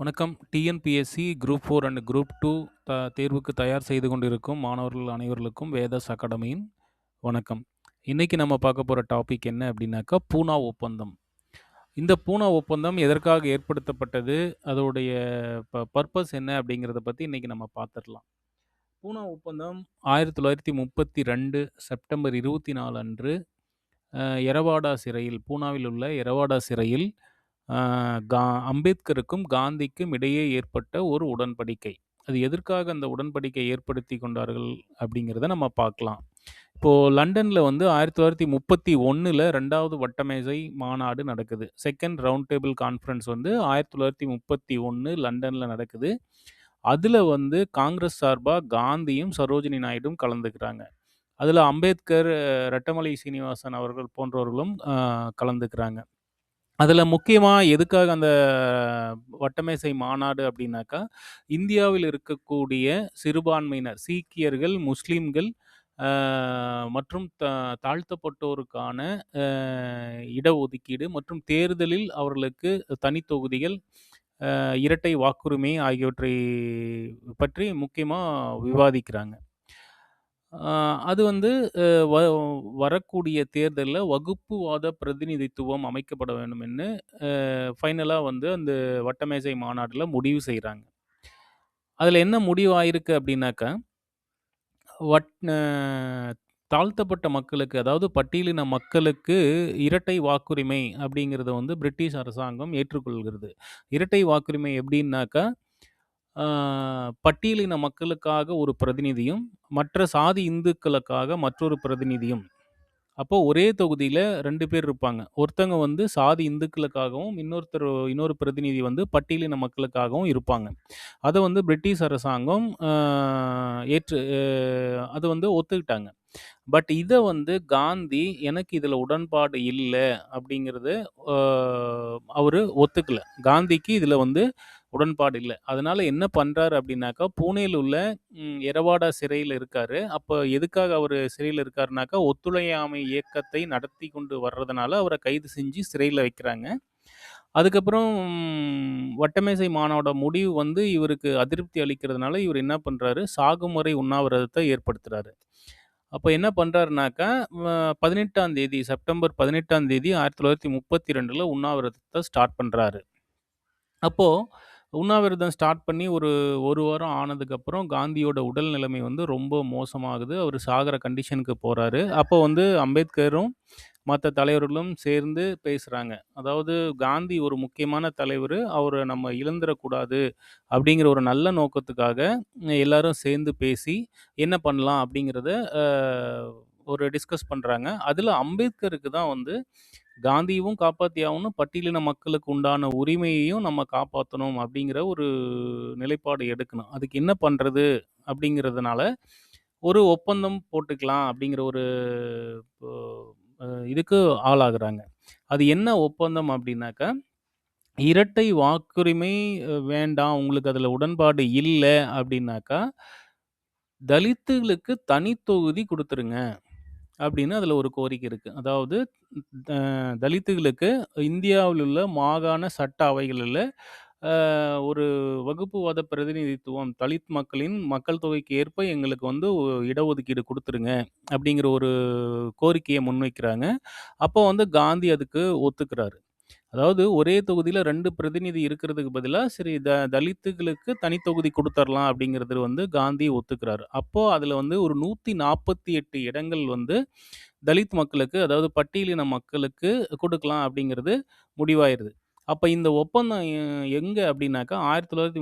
வணக்கம். TNPSC group four and group two த தேர்வுக்கு தயார் செய்து கொண்டிருக்கும் மாணவர்கள் அனைவர்களுக்கும் வேதாஸ் அகாடமியின் வணக்கம். இன்றைக்கி நம்ம பார்க்க போகிற டாபிக் என்ன அப்படின்னாக்கா, பூனா ஒப்பந்தம். இந்த பூனா ஒப்பந்தம் எதற்காக ஏற்படுத்தப்பட்டது? அதோடைய ப பர்பஸ் என்ன? அப்படிங்கிறத பற்றி இன்றைக்கி நம்ம பார்த்துடலாம். பூனா ஒப்பந்தம் 1932 செப்டம்பர் 24 அன்று எரவாடா சிறையில் பூனாவில் உள்ள எரவாடா சிறையில் கா அம்பேத்கருக்கும், காந்திக்கும் இடையே ஏற்பட்ட ஒரு உடன்படிக்கை. அது எதற்காக அந்த உடன்படிக்கை ஏற்படுத்திக் கொண்டார்கள்? அப்படிங்கிறத நம்ம பார்க்கலாம். இப்போ லண்டன்ல வந்து 1931ல 2வது வட்டமேசை மாநாடு நடக்குது. செகண்ட் ரவுண்ட் டேபிள் கான்ஃபரன்ஸ் வந்து 1931 லண்டன்ல நடக்குது. அதுல வந்து காங்கிரஸ் சார்பா காந்தியும், சரோஜினி நாயுடும் கலந்துக்கிறாங்க. அதுல அம்பேத்கர், ரெட்டமலை சீனிவாசன் அவர்கள் போன்றவர்களும் அ கலந்துக்கிறாங்க. அதில் முக்கியமாக எதுக்காக அந்த வட்டமேசை மாநாடு அப்படின்னாக்கா, இந்தியாவில் இருக்கக்கூடிய சிறுபான்மையினர் சீக்கியர்கள், முஸ்லிம்கள் அ மற்றும் த தாழ்த்தப்பட்டோருக்கான அ இடஒதுக்கீடு மற்றும் தேர்தலில் அவர்களுக்கு தனித் தொகுதிகள், அ இரட்டை வாக்குரிமை ஆகியவற்றை பற்றி முக்கியமா விவாதிக்கிறாங்க. அது வந்து அ வ வரக்கூடிய தேர்தல்ல வகுப்புவாத பிரதிநிதித்துவம் அமைக்கப்பட வேண்டும்னு அ ஃபைனலா வந்து அந்த வட்டமேசை மாநாடுல முடிவு செய்றாங்க. அதுல என்ன முடிவாயிருக்கு அப்படின்னாக்கா, வட் அ தாழ்த்தப்பட்ட மக்களுக்கு, அதாவது பட்டியலின மக்களுக்கு இரட்டை வாக்குரிமை அப்படிங்கிறத வந்து பிரிட்டிஷ் அரசாங்கம் ஏற்றுக்கொள்கிறது. இரட்டை வாக்குரிமை எப்படின்னாக்கா, பட்டியலின மக்களுக்காக ஒரு பிரதிநிதியும், மற்ற சாதி இந்துக்களுக்காக மற்றொரு பிரதிநிதியும். அப்போ ஒரே தொகுதியில 2 பேர் இருப்பாங்க. ஒருத்தங்க வந்து சாதி இந்துக்களுக்காகவும், இன்னொருத்தர் இன்னொரு பிரதிநிதி வந்து பட்டியலின மக்களுக்காகவும் இருப்பாங்க. அத வந்து பிரிட்டிஷ் அரசாங்கம் ஏற்று அ அத வந்து ஒத்துக்கிட்டாங்க. பட் இத வந்து காந்தி எனக்கு இதுல உடன்பாடு இல்ல அப்படிங்கிறது அவர் ஒத்துக்கல. காந்திக்கு இதில் வந்து உடன்பாடு இல்லை அதனால் என்ன பண்ணுறாரு அப்படின்னாக்கா, பூனேயில் உள்ள எரவாடா சிறையில் இருக்கார் அப்போ எதுக்காக அவர் சிறையில் இருக்காருனாக்கா, ஒத்துழையாமை இயக்கத்தை நடத்தி கொண்டு வர்றதுனால அவரை கைது செஞ்சு சிறையில் வைக்கிறாங்க. அதுக்கப்புறம் வட்டமேசை மாணவோட முடிவு வந்து இவருக்கு அதிருப்தி அளிக்கிறதுனால, இவர் என்ன பண்ணுறாரு சாகுமுறை உண்ணாவிரதத்தை ஏற்படுத்துகிறாரு அப்போ என்ன பண்றாருனாக்கா, வ 18ஆம் தேதி செப்டம்பர் 18ஆம் தேதி 1932ல உண்ணாவிரதத்த ஸ்டார்ட் பண்றாரு. அப்போ உண்ணாவிரதம் ஸ்டார்ட் பண்ணி ஒரு 1 வாரம் ஆனதுக்கப்புறம் காந்தியோட உடல் நிலைமை வந்து ரொம்ப மோசமாகுது. அவரு சாகுற கண்டிஷனுக்கு போறாரு. அப்போ வந்து அம்பேத்கரும், மற்ற தலைவர்களும் சேர்ந்து பேசுகிறாங்க அதாவது காந்தி ஒரு முக்கியமான தலைவர் அவரை நம்ம இழந்துடக்கூடாது அப்படிங்கிற ஒரு நல்ல நோக்கத்துக்காக எல்லாரும் சேர்ந்து பேசி, என்ன பண்ணலாம் அப்படிங்கிறத ஒரு டிஸ்கஸ் பண்ணுறாங்க அதில் அம்பேத்கருக்கு தான் வந்து காந்தியவும் காப்பாத்தி ஆகணும், பட்டியலின மக்களுக்கு உண்டான உரிமையையும் நம்ம காப்பாற்றணும் அப்படிங்கிற ஒரு நிலைப்பாடு எடுக்கணும். அதுக்கு என்ன பண்ணுறது அப்படிங்கிறதுனால, ஒரு ஒப்பந்தம் போட்டுக்கலாம் அப்படிங்கிற ஒரு இப்போ இதுக்கு ஆளாகுறாங்க. அது என்ன ஒப்பந்தம் அப்படின்னாக்கா, இரட்டை வாக்குரிமை வேண்டாம், உங்களுக்கு அதுல உடன்பாடு இல்ல அப்படின்னாக்கா, தலித்துகளுக்கு தனித்தொகுதி கொடுத்துருங்க குடுத்துருங்க. அப்படின்னு அதுல ஒரு கோரிக்கை இருக்கு. அதாவது த தலித்துகளுக்கு இந்தியாவில் உள்ள மாகாண சட்ட அவைகளில ஒரு வகுப்புவாத பிரதிநிதித்துவம், தலித் மக்களின் மக்கள் தொகைக்கு ஏற்ப எங்களுக்கு வந்து ஒ இடஒதுக்கீடு கொடுத்துருங்க அப்படிங்கிற ஒரு கோரிக்கையை முன்வைக்கிறாங்க. அப்போ வந்து காந்தி அதுக்கு ஒத்துக்கிறாரு. அதாவது ஒரே தொகுதியில் ரெண்டு பிரதிநிதி இருக்கிறதுக்கு பதிலாக சரி த தலித்துகளுக்கு தனித்தொகுதி கொடுத்துர்லாம் அப்படிங்கிறது வந்து காந்தி ஒத்துக்கிறாரு. அப்போ அதில் வந்து ஒரு 148 இடங்கள் வந்து தலித் மக்களுக்கு, அதாவது பட்டியலின மக்களுக்கு கொடுக்கலாம் அப்படிங்கிறது முடிவாயிருது. அப்ப இந்த ஒப்பந்தம் எ எங்க முப்பத்தி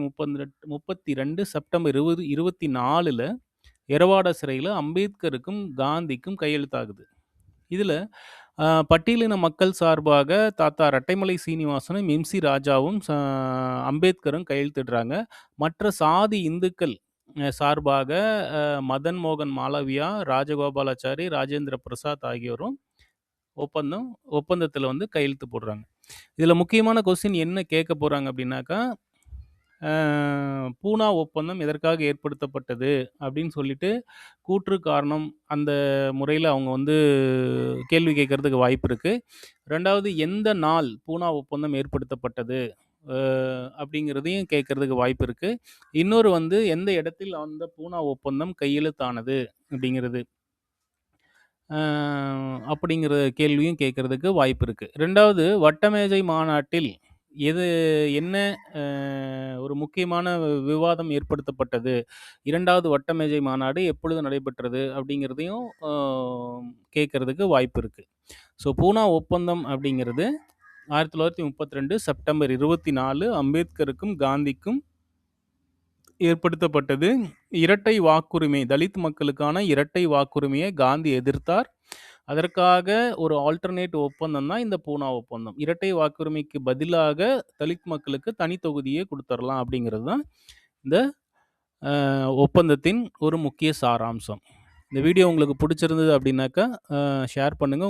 1932 செப்டம்பர் 20 24ல எரவாட சிறையில அம்பேத்கருக்கும், காந்திக்கும் கையெழுத்தாகுது. இதுல அ பட்டியலின மக்கள் சார்பாக தாத்தா ரட்டைமலை சீனிவாசனும், எம்.சி. ராஜாவும், ச அம்பேத்கரும் கையெழுத்திடுறாங்க. மற்ற சாதி இந்துக்கள் அ சார்பாக அ மதன் மோகன் மாளவியா, ராஜகோபாலாச்சாரி, ராஜேந்திர பிரசாத் ஆகியோரும் ஒப்பந்தம் ஒப்பந்தத்தில் வந்து கையெழுத்து போடுறாங்க. இதில் முக்கியமான கொஸ்டின் என்ன கேட்க போறாங்க அப்படின்னாக்கா, அ பூனா ஒப்பந்தம் எதற்காக ஏற்படுத்தப்பட்டது? அப்படின்னு சொல்லிட்டு கூற்று, காரணம் அந்த முறையில அவங்க வந்து கேள்வி கேட்கறதுக்கு வாய்ப்பு இருக்கு. 2வது எந்த நாள் பூனா ஒப்பந்தம் ஏற்படுத்தப்பட்டது? அ அப்படிங்கிறதையும் கேட்கறதுக்கு வாய்ப்பு இருக்கு. இன்னொரு வந்து எந்த இடத்தில் அந்த பூனா ஒப்பந்தம் கையெழுத்தானது அப்படிங்கிறது. அ அப்படிங்கிற கேள்வியும் கேட்கறதுக்கு வாய்ப்பு இருக்கு. 2வது வட்டமேஜை மாநாட்டில் எது என்ன அ ஒரு முக்கியமான விவாதம் ஏற்படுத்தப்பட்டது? 2வது வட்டமேஜை மாநாடு எப்பொழுது நடைபெற்றது? அப்படிங்கிறதையும் அ கேட்கறதுக்கு வாய்ப்பு இருக்கு. ஸோ பூனா ஒப்பந்தம் அப்படிங்கிறது 1932 செப்டம்பர் 24 அம்பேத்கருக்கும், காந்திக்கும் ஏற்படுத்தப்பட்டது. இரட்டை வாக்குரிமை தலித் மக்களுக்கான இரட்டை வாக்குரிமையை காந்தி எதிர்த்தார். அதற்காக ஒரு ஆல்டர்னேட் ஒப்பந்தம் தான் இந்த பூனா ஒப்பந்தம். இரட்டை வாக்குரிமைக்கு பதிலாக தலித் மக்களுக்கு தனி தொகுதியை கொடுத்துடலாம் அப்படிங்கிறது தான் இந்த ஒப்பந்தத்தின் ஒரு முக்கிய சாராம்சம். இந்த வீடியோ உங்களுக்கு பிடிச்சிருந்தது அப்படின்னாக்கா, ஷேர் பண்ணுங்கள்